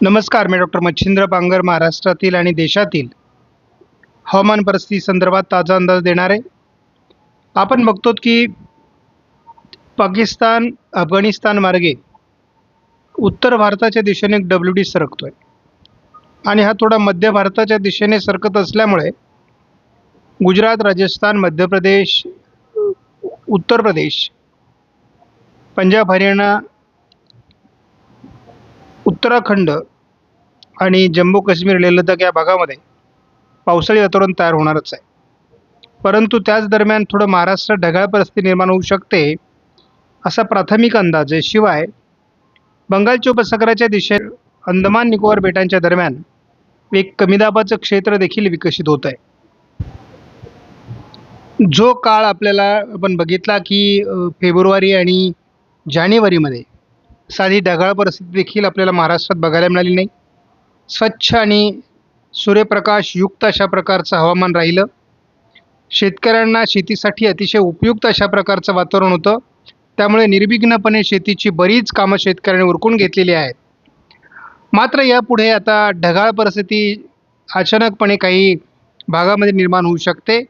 नमस्कार मी डॉक्टर मच्छिंद्र बांगर महाराष्ट्रातील आणि देशातील हवामान परिस्थिती संदर्भात ताजा अंदाज देणार. आहे आपण बघतो की पाकिस्तान अफगाणिस्तान मार्गे उत्तर भारताच्या दिशेने एक डब्ल्यू डी सरकतो आहे आणि हा थोडा मध्य भारताच्या दिशेने सरकत असल्यामुळे गुजरात राजस्थान मध्य प्रदेश उत्तर प्रदेश पंजाब हरियाणा उत्तराखंड आणि जम्मू काश्मीर लेह लडाख या भागामध्ये पावसाळी वातावरण तयार होणारच आहे. परंतु त्याच दरम्यान थोडं महाराष्ट्रात ढगाळ परिस्थिती निर्माण होऊ शकते असा प्राथमिक अंदाज आहे. शिवाय बंगालच्या उपसागराच्या दिशेने अंदमान निकोबार बेटांच्या दरम्यान एक कमी दाबाचं क्षेत्र देखील विकसित होत आहे. जो काळ आपल्याला आपण बघितला की फेब्रुवारी आणि जानेवारीमध्ये साधी ढगाळ परिस्थिती देखील आपल्याला महाराष्ट्रात बघायला मिळाली नाही. स्वच्छ आणि सूर्यप्रकाश युक्त अशा प्रकारचं हवामान राहिलं. शेतकऱ्यांना शेतीसाठी अतिशय उपयुक्त अशा प्रकारचं वातावरण होतं. त्यामुळे निर्विघ्नपणे शेतीची बरीच कामं शेतकऱ्यांनी उरकून घेतलेली आहेत. मात्र यापुढे आता ढगाळ परिस्थिती अचानकपणे काही भागामध्ये निर्माण होऊ शकते.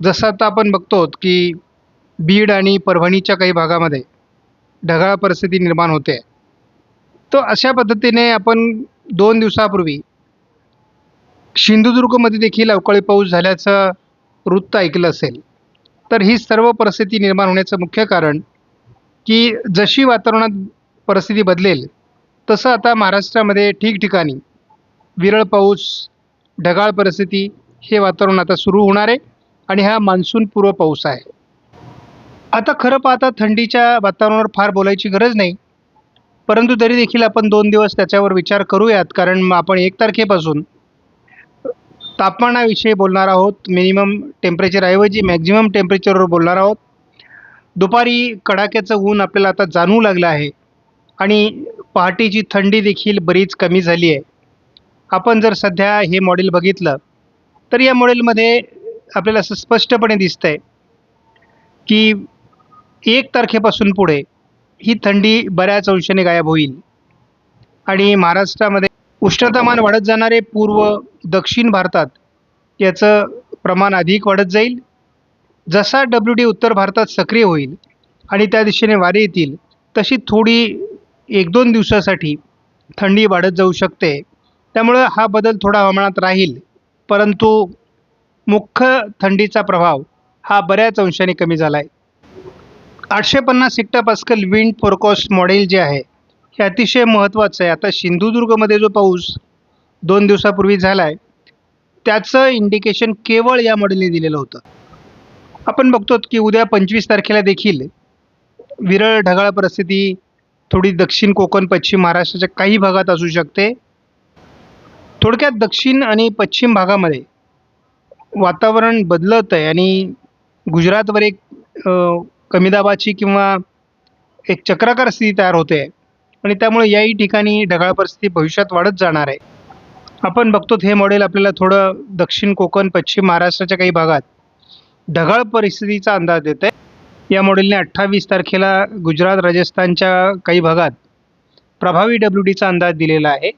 जसं आता आपण बघतो की बीड आणि परभणीच्या काही भागामध्ये ढगाळ परिस्थिती निर्माण होते. तर अशा पद्धतीने आपण दोन दिवसापूर्वी सिंधुदुर्गमध्ये देखील अवकाळी पाऊस झाल्याचं वृत्त ऐकलं असेल. तर ही सर्व परिस्थिती निर्माण होण्याचं मुख्य कारण की जशी वातावरणात परिस्थिती बदलेल तसं आता महाराष्ट्रामध्ये ठिकठिकाणी विरळ पाऊस ढगाळ परिस्थिती हे वातावरण आता सुरू होणार आहे आणि हा मान्सूनपूर्व पाऊस आहे. आता खरं पाहता थंडीच्या वातावरणावर फार बोलायची गरज नाही. परंतु तरी देखील आपण दोन दिवस त्याच्यावर विचार करूयात कारण मग आपण एक तारखेपासून तापमानाविषयी बोलणार आहोत मिनिमम टेम्परेचरऐवजी मॅक्झिमम टेम्परेचरवर बोलणार आहोत. दुपारी कडाक्याचं ऊन आपल्याला आता जाणवू लागलं आहे आणि पहाटेची थंडी देखील बरीच कमी झाली आहे. आपण जर सध्या हे मॉडेल बघितलं तर या मॉडेलमध्ये आपल्याला असं स्पष्टपणे दिसतं आहे की एक तारखेपासून पुढे ही थंडी बऱ्याच अंशाने गायब होईल. आणि महाराष्ट्रामध्ये उष्णतामान वाढत जाणारे पूर्व दक्षिण भारतात याचं प्रमाण अधिक वाढत जाईल. जसा डब्ल्यू डी उत्तर भारतात सक्रिय होईल आणि त्या दिशेने वारे येतील तशी थोडी एक दोन दिवसासाठी थंडी वाढत जाऊ शकते. त्यामुळं हा बदल थोडा हवामानात राहील परंतु मुख्य थंडीचा प्रभाव हा बऱ्याच अंशाने कमी झाला आहे आठशे पन्नास हेक्टापास्कल विंड फोरकॉस्ट मॉडेल जे आहे हे अतिशय महत्त्वाचं आहे. आता सिंधुदुर्गमध्ये जो पाऊस दोन दिवसापूर्वी झाला आहे त्याचं इंडिकेशन केवळ या मॉडेलने दिलेलं होतं. आपण बघतो की उद्या पंचवीस तारखेला देखील विरळ ढगाळ परिस्थिती थोडी दक्षिण कोकण पश्चिम महाराष्ट्राच्या काही भागात असू शकते. थोडक्यात दक्षिण आणि पश्चिम भागामध्ये वातावरण बदलत आहे आणि गुजरातवर एक कमी दाबाची किंवा एक चक्राकार स्थिती तयार होते. आणि त्यामुळे याही ठिकाणी ढगाळ परिस्थिती भविष्यात वाढत जाणार आहे. आपण बघतो हे मॉडेल आपल्याला थोडं दक्षिण कोकण पश्चिम महाराष्ट्राच्या काही भागात ढगाळ परिस्थितीचा अंदाज देत आहे या मॉडेलने अठ्ठावीस तारखेला गुजरात राजस्थानच्या काही भागात प्रभावी डब्ल्यू डीचा अंदाज दिलेला आहे.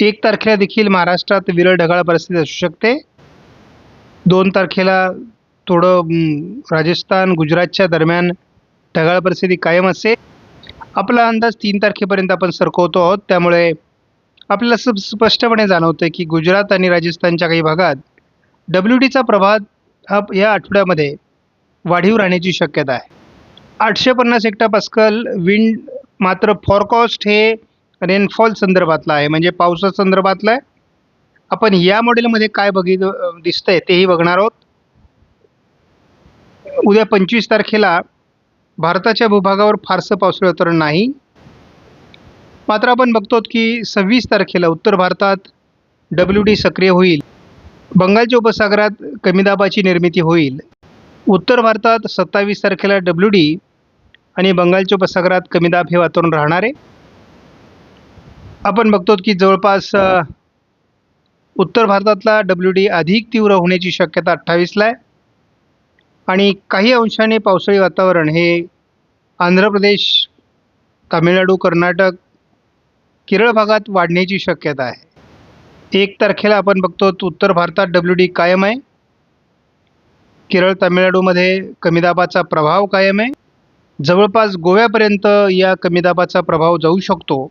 एक तारखेला देखील महाराष्ट्रात विरळ ढगाळ परिस्थिती असू शकते. दोन तारखेला थोडं राजस्थान गुजरातच्या दरम्यान ढगाळ परिस्थिती कायम असते. आपला अंदाज तीन तारखेपर्यंत आपण सरकवतो आहोत. त्यामुळे आपल्याला सब स्पष्टपणे जाणवतं की गुजरात आणि राजस्थानच्या काही भागात डब्ल्यू डीचा प्रभाव हा या आठवड्यामध्ये वाढीव राहण्याची शक्यता आहे. आठशे पन्नास हेक्टापास्कल विंड मात्र फॉरकॉस्ट हे रेनफॉल संदर्भातलं आहे. म्हणजे पावसा संदर्भातला आहे. आपण या मॉडेलमध्ये काय बघित दिसतंय तेही बघणार आहोत. उद्या पंचवीस तारखेला भारताच्या भूभागावर फारसं पावसाळी तर नाही. मात्र आपण बघतो की सव्वीस तारखेला उत्तर भारतात डब्ल्यू डी सक्रिय होईल. बंगालच्या उपसागरात कमी दाबाची निर्मिती होईल. उत्तर भारतात सत्तावीस तारखेला डब्ल्यू डी आणि बंगालच्या उपसागरात कमी दाब हे वातावरण राहणार आहे. आपण बघतो की जवळपास उत्तर भारतातला डब्ल्यू डी अधिक तीव्र होण्याची शक्यता अठ्ठावीसला आहे. आणि काही अंशाने पावसाळी वातावरण हे आंध्र प्रदेश तामिळनाडू कर्नाटक केरळ भागात वाढण्याची शक्यता आहे. एक तारखेला आपण बघतो तर उत्तर भारतात डब्ल्यू डी कायम आहे. केरळ तामिळनाडूमध्ये कमी दाबाचा प्रभाव कायम आहे. जवळपास गोव्यापर्यंत या कमी दाबाचा प्रभाव जाऊ शकतो.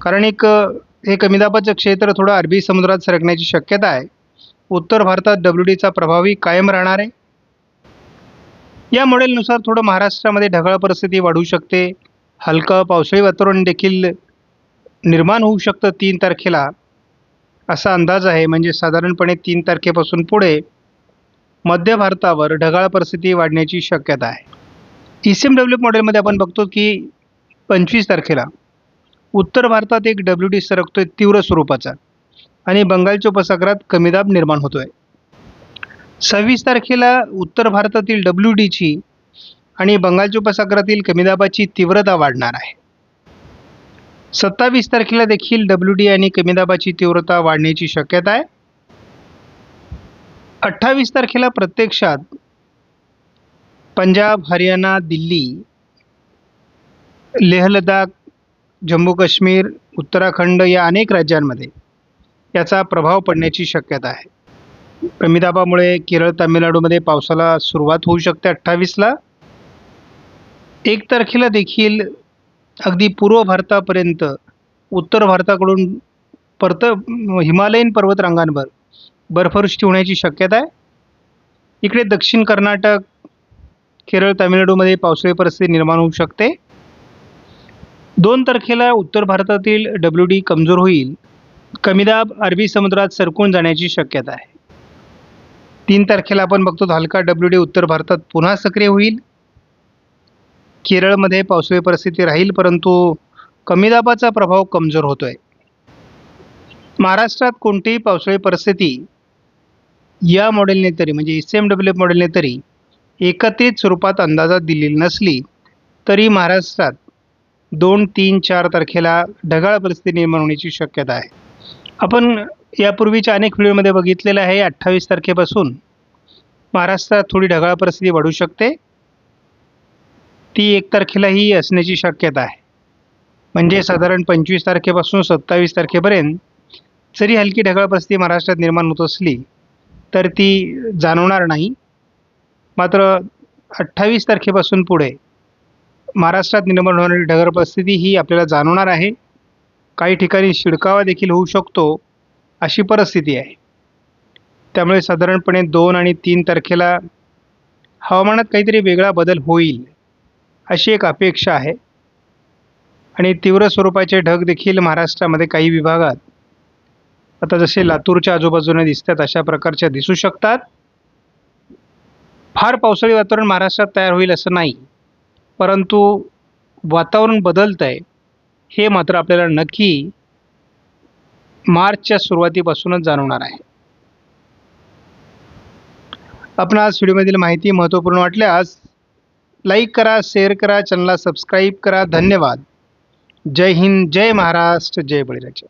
कारण एक हे कमी दाबाचं क्षेत्र थोडं अरबी समुद्रात सरकण्याची शक्यता आहे. उत्तर भारतात डब्ल्यू डीचा प्रभावही कायम राहणार आहे. या मॉडेलनुसार थोडं महाराष्ट्रामध्ये ढगाळ परिस्थिती वाढू शकते. हलकं पावसाळी वातावरण देखील निर्माण होऊ शकतं तीन तारखेला. असा अंदाज आहे. म्हणजे साधारणपणे तीन तारखेपासून पुढे मध्य भारतावर ढगाळ परिस्थिती वाढण्याची शक्यता आहे. ई सी एम डब्ल्यू मॉडेलमध्ये आपण बघतो की पंचवीस तारखेला उत्तर भारतात एक डब्ल्यू डी सरकतोय तीव्र स्वरूपाचा. आणि बंगालच्या उपसागरात कमी दाब निर्माण होतोय. सव्वीस तारखेला उत्तर भारतातील डब्ल्यू डीची आणि बंगालच्या उपसागरातील कमी दाबाची तीव्रता वाढणार आहे. सत्तावीस तारखेला देखील डब्ल्यू डी आणि कमी दाबाची तीव्रता वाढण्याची शक्यता आहे. अठ्ठावीस तारखेला प्रत्यक्षात पंजाब हरियाणा दिल्ली लेह लडाख जम्मू काश्मीर उत्तराखंड या अनेक राज्यांमध्ये याचा प्रभाव पडण्याची शक्यता आहे. कमी दाबामुळे केरळ तामिळनाडूमध्ये पावसाला सुरुवात होऊ शकते अठ्ठावीसला. एक तारखेला देखील अगदी पूर्व भारतापर्यंत उत्तर भारताकडून परत हिमालयीन पर्वतरांगांवर बर्फवृष्टी होण्याची शक्यता आहे. इकडे दक्षिण कर्नाटक केरळ तामिळनाडूमध्ये पावसाळी परिस्थिती निर्माण होऊ शकते. दोन तारखेला उत्तर भारतातील डब्ल्यू डी कमजोर होईल. कमी दाब अरबी समुद्रात सरकून जाण्याची शक्यता आहे. तीन तारखेला आपण बघतो हलका डब्ल्यू डी उत्तर भारतात पुन्हा सक्रिय होईल. केरळमध्ये पावसाळी परिस्थिती राहील परंतु कमी दाबाचा प्रभाव कमजोर होतो आहे महाराष्ट्रात कोणतीही पावसाळी परिस्थिती या मॉडेलने तरी म्हणजे एस एम डब्ल्यू मॉडेलने तरी एकत्रित स्वरूपात अंदाजात दिलेली नसली तरी महाराष्ट्रात दोन तीन चार तारखेला ढगाळ परिस्थिती निर्माण होण्याची शक्यता आहे. आपण यापूर्वीच्या अनेक व्हिडिओमध्ये बघितलेलं आहे अठ्ठावीस तारखेपासून महाराष्ट्रात थोडी ढगाळ परिस्थिती वाढू शकते. ती एक तारखेलाही असण्याची शक्यता आहे. म्हणजे साधारण पंचवीस तारखेपासून सत्तावीस तारखेपर्यंत जरी हलकी ढगाळ परिस्थिती महाराष्ट्रात निर्माण होत असली तर ती जाणवणार नाही. मात्र अठ्ठावीस तारखेपासून पुढे महाराष्ट्रात निर्माण होणारी ढगाळ परिस्थिती ही आपल्याला जाणवणार आहे. काही ठिकाणी शिडकावा देखील होऊ शकतो. अशी परिस्थिती आहे. त्यामुळे साधारणपणे दोन आणि तीन तारखेला हवामानात काहीतरी वेगळा बदल होईल अशी एक अपेक्षा आहे. आणि तीव्र स्वरूपाचे ढग देखील महाराष्ट्रामध्ये काही विभागात आता जसे लातूरच्या आजूबाजूने दिसतात अशा प्रकारच्या दिसू शकतात. फार पावसाळी वातावरण महाराष्ट्रात तयार होईल असं नाही परंतु वातावरण बदलतं आहे हे मात्र आपल्याला नक्की मार्चच्या सुरुवातीपासूनच जाणवणार आहे. आपण आज व्हिडिओमधील माहिती महत्त्वपूर्ण वाटल्यास लाईक करा शेअर करा चॅनलला सबस्क्राईब करा. धन्यवाद. जय हिंद जय महाराष्ट्र जय बळीराजा.